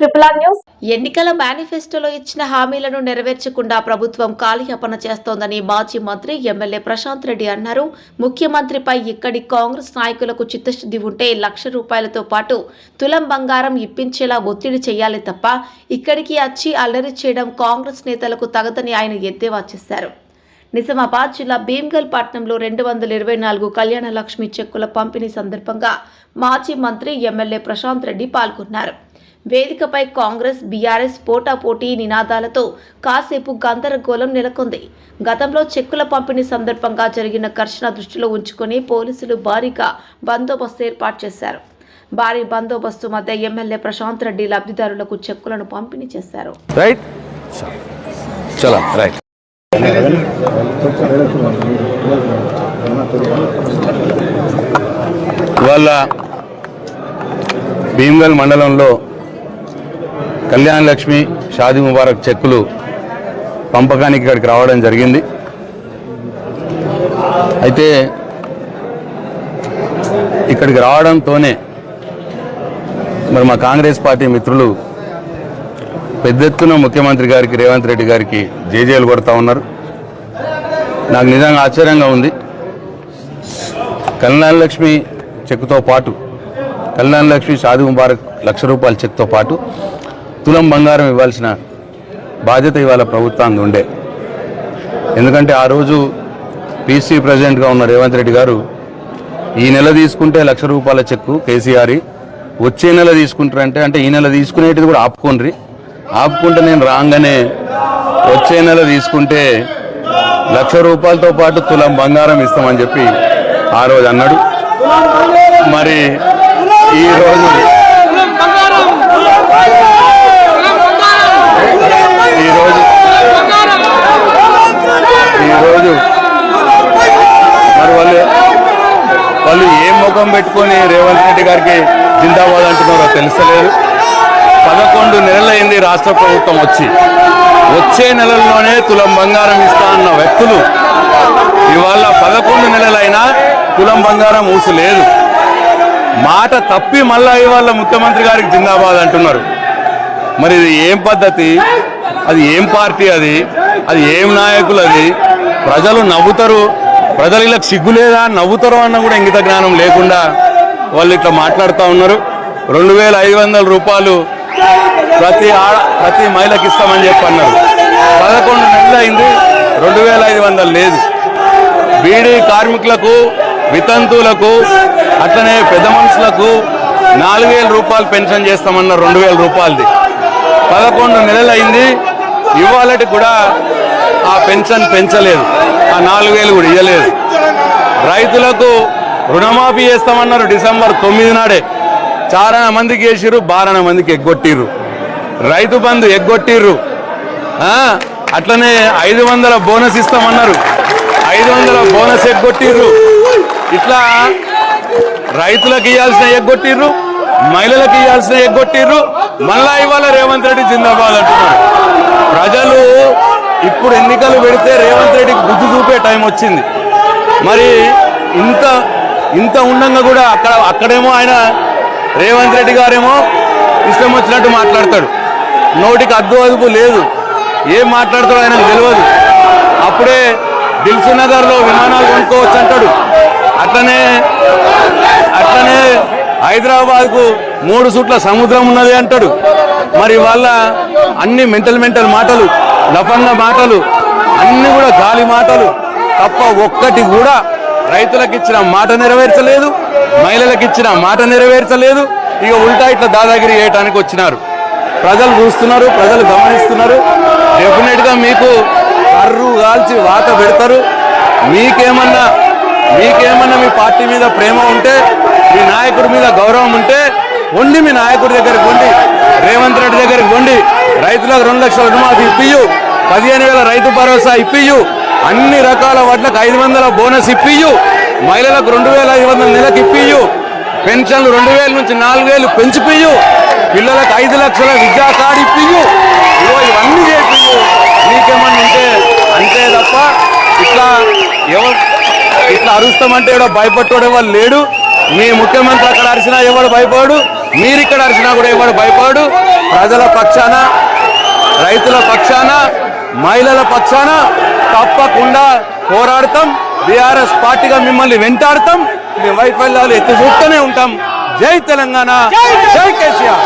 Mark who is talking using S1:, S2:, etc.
S1: Triple R news
S2: ఎన్నికల మేనిఫెస్టోలో ఇచ్చిన హామీలను నెరవేర్చకుండా ప్రభుత్వం కాలయాపన చేస్తోందని మాజీ మంత్రి ఎమ్మెల్యే ప్రశాంత్ రెడ్డి అన్నారు. ముఖ్యమంత్రిపై ఇక్కడి కాంగ్రెస్ నాయకులకు చిత్తశుద్ధి ఉంటే లక్ష రూపాయలతో పాటు తులం బంగారం ఇప్పించేలా ఒత్తిడి చేయాలి తప్ప ఇక్కడికి వచ్చి అల్లరి చేయడం కాంగ్రెస్ నేతలకు తగదని ఆయన ఎద్దేవా చేశారు. నిజామాబాద్ జిల్లా భీమ్గల్ పట్టణంలో రెండు వందల ఇరవై నాలుగు కళ్యాణ లక్ష్మి చెక్కుల పంపిణీ సందర్భంగా మాజీ మంత్రి ఎమ్మెల్యే ప్రశాంత్ రెడ్డి పాల్గొన్నారు. వేదికపై కాంగ్రెస్ బీఆర్ఎస్ పోటాపోటీ నినాదాలతో కాసేపు గందరగోళం నెలకొంది. గతంలో చెక్కుల పంపిణీ సందర్భంగా జరిగిన ఘర్షణ దృష్టిలో ఉంచుకుని పోలీసులు భారీగా బందోబస్తు ఏర్పాటు చేశారు. భారీ బందోబస్తు మధ్య ఎమ్మెల్యే ప్రశాంత్ రెడ్డి లబ్ధిదారులకు చెక్కులను పంపిణీ చేశారు.
S3: రైట్ చలో రైట్ భీమ్గల్ మండలంలో కళ్యాణ్ లక్ష్మి షాదీ ముబారక్ చెక్కులు పంపకానికి ఇక్కడికి రావడం జరిగింది. అయితే ఇక్కడికి రావడంతోనే మరి మా కాంగ్రెస్ పార్టీ మిత్రులు పెద్ద ఎత్తున ముఖ్యమంత్రి గారికి రేవంత్ రెడ్డి గారికి జేజేలు కొడతా ఉన్నారు. నాకు నిజంగా ఆశ్చర్యంగా ఉంది. కళ్యాణ లక్ష్మి చెక్తో పాటు కళ్యాణ లక్ష్మి షాది ముబారక్ లక్ష రూపాయల చెక్తో పాటు తులం బంగారం ఇవ్వాల్సిన బాధ్యత ఇవాళ ప్రభుత్వానికి ఉండే. ఎందుకంటే ఆ రోజు పీసీ ప్రెసిడెంట్గా ఉన్న రేవంత్ రెడ్డి గారు ఈ నెల తీసుకుంటే లక్ష రూపాయల చెక్కు కేసీఆర్ వచ్చే నెల తీసుకుంటారంటే అంటే ఈ నెల తీసుకునేటిది కూడా ఆపుకోండి ఆపుకుంటే నేను రాగానే వచ్చే నెల తీసుకుంటే లక్ష రూపాయలతో పాటు తులం బంగారం ఇస్తామని చెప్పి ఆ రోజు అన్నాడు. మరి ఈ రోజు ఈ రోజు ఈ రోజు మరి వాళ్ళు వాళ్ళు ఏ ముఖం పట్టుకొని రేవంత్ రెడ్డి గారికి జిందాబాద్ అంటున్నారో తెలుసలేదు పదకొండు నెలలైంది రాష్ట్ర ప్రభుత్వం వచ్చి. వచ్చే నెలల్లోనే తులం బంగారం ఇస్తా అన్న వ్యక్తులు. ఇవాళ పదకొండు నెలలైనా తులం బంగారం ఊసలేదు. మాట తప్పి మళ్ళా ఇవాళ ముఖ్యమంత్రి గారికి జిందాబాద్ అంటున్నారు. మరి ఇది ఏం పద్ధతి? అది ఏం పార్టీ అది? అది ఏం నాయకులు అది? ప్రజలు నవ్వుతారు. ప్రజలు ఇలా సిగ్గు లేదా నవ్వుతారు అన్న కూడా ఇంగిత జ్ఞానం లేకుండా వాళ్ళు ఇట్లా మాట్లాడుతూ ఉన్నారు. రెండు వేల ఐదు వందల రూపాయలు ప్రతి ఆడ ప్రతి మహిళకి ఇస్తామని చెప్పి అన్నారు. పదకొండు నెలలు అయింది రెండు వేల ఐదు వందలు లేదు. బీడీ కార్మికులకు వితంతువులకు అట్లనే పెద్ద మనుషులకు నాలుగు వేల రూపాయలు పెన్షన్ చేస్తామన్నారు రెండు వేల రూపాయలది. పదకొండు నెలలు అయింది ఇవాళటి కూడా ఆ పెన్షన్ పెంచలేదు. ఆ నాలుగు వేలు కూడా ఇవ్వలేదు రైతులకు రుణమాఫీ చేస్తామన్నారు డిసెంబర్ తొమ్మిది నాడే. చారణ మందికి వేసిర్రు బారణ మందికి ఎగ్గొట్టిర్రు. రైతు బంధు ఎగ్గొట్టిర్రు. ఆ, అట్లనే ఐదు వందల బోనస్ ఇస్తామన్నారు. ఐదు వందల బోనస్ ఎగ్గొట్టిర్రు. ఇట్లా రైతులకు ఇవ్వాల్సిన ఎగ్గొట్టిర్రు మహిళలకు ఇవ్వాల్సిన ఎగ్గొట్టిర్రు. మళ్ళా ఇవాళ రేవంత్ రెడ్డి జిందాబాద్ అంటున్నారు. ప్రజలు ఇప్పుడు ఎన్నికలు పెడితే రేవంత్ రెడ్డికి బుద్ధి చూపే టైం వచ్చింది. మరి ఇంత ఇంత ఉండంగా కూడా అక్కడ అక్కడేమో ఆయన రేవంత్ రెడ్డి గారేమో ఇష్టం వచ్చినట్టు మాట్లాడతాడు. నోటికి అద్దు అదుపు లేదు. ఏం మాట్లాడతాడో ఆయనకు తెలియదు. అప్పుడే దిల్సు నగర్లో విమానాలు కొనుక్కోవచ్చు అంటాడు. అట్లనే అట్లనే హైదరాబాద్కు మూడు సుట్ల సముద్రం ఉన్నది అంటాడు. మరి వాళ్ళ అన్ని మెంటల్ మెంటల్ మాటలు లఫంగ మాటలు అన్ని కూడా గాలి మాటలు. తప్ప ఒక్కటి కూడా రైతులకు ఇచ్చిన మాట నెరవేర్చలేదు మహిళలకు ఇచ్చిన మాట నెరవేర్చలేదు. ఇక ఉల్టా ఇట్లా దాదాగిరి చేయడానికి వచ్చినారు. ప్రజలు చూస్తున్నారు ప్రజలు గమనిస్తున్నారు. డెఫినెట్గా మీకు కర్రు కాల్చి వాత పెడతారు. మీకేమన్నా మీకేమన్నా మీ పార్టీ మీద ప్రేమ ఉంటే మీ నాయకుడి మీద గౌరవం ఉంటే వండి మీ నాయకుడి దగ్గరికి వండి రేవంత్ రెడ్డి దగ్గరికి వండి రైతులకు రెండు లక్షల రుణమాఫీ ఇప్పియు పదిహేను వేల రైతు భరోసా ఇప్పియు అన్ని రకాల వడ్లకు ఐదు వందల బోనస్ ఇప్పియు మహిళలకు రెండు వేల ఐదు వందల నెలకు ఇప్పియు పెన్షన్లు రెండు వేల నుంచి నాలుగు వేలు పెంచిపియు పిల్లలకు ఐదు లక్షల విద్యా కార్డు ఇప్పియు ఇవన్నీ చేపియు నీకేమన్నా ఉంటే అంతే తప్ప ఇట్లా ఎవరు ఇట్లా అరుస్తామంటే ఎవడో భయపడ్డాడు ఎవరు లేడు. మీ ముఖ్యమంత్రి అక్కడ అరిచినా ఎవడు భయపడు. మీరు ఇక్కడ అరిచినా కూడా ఎవడు భయపడు. ప్రజల పక్షాన రైతుల పక్షాన మహిళల పక్షాన తప్పకుండా పోరాడతాం. బీఆర్ఎస్ పార్టీగా మిమ్మల్ని వెంటాడతాం. మీ వైఫల్యాలు ఎత్తి చూస్తూనే ఉంటాం. జై తెలంగాణ. జై కేసీఆర్.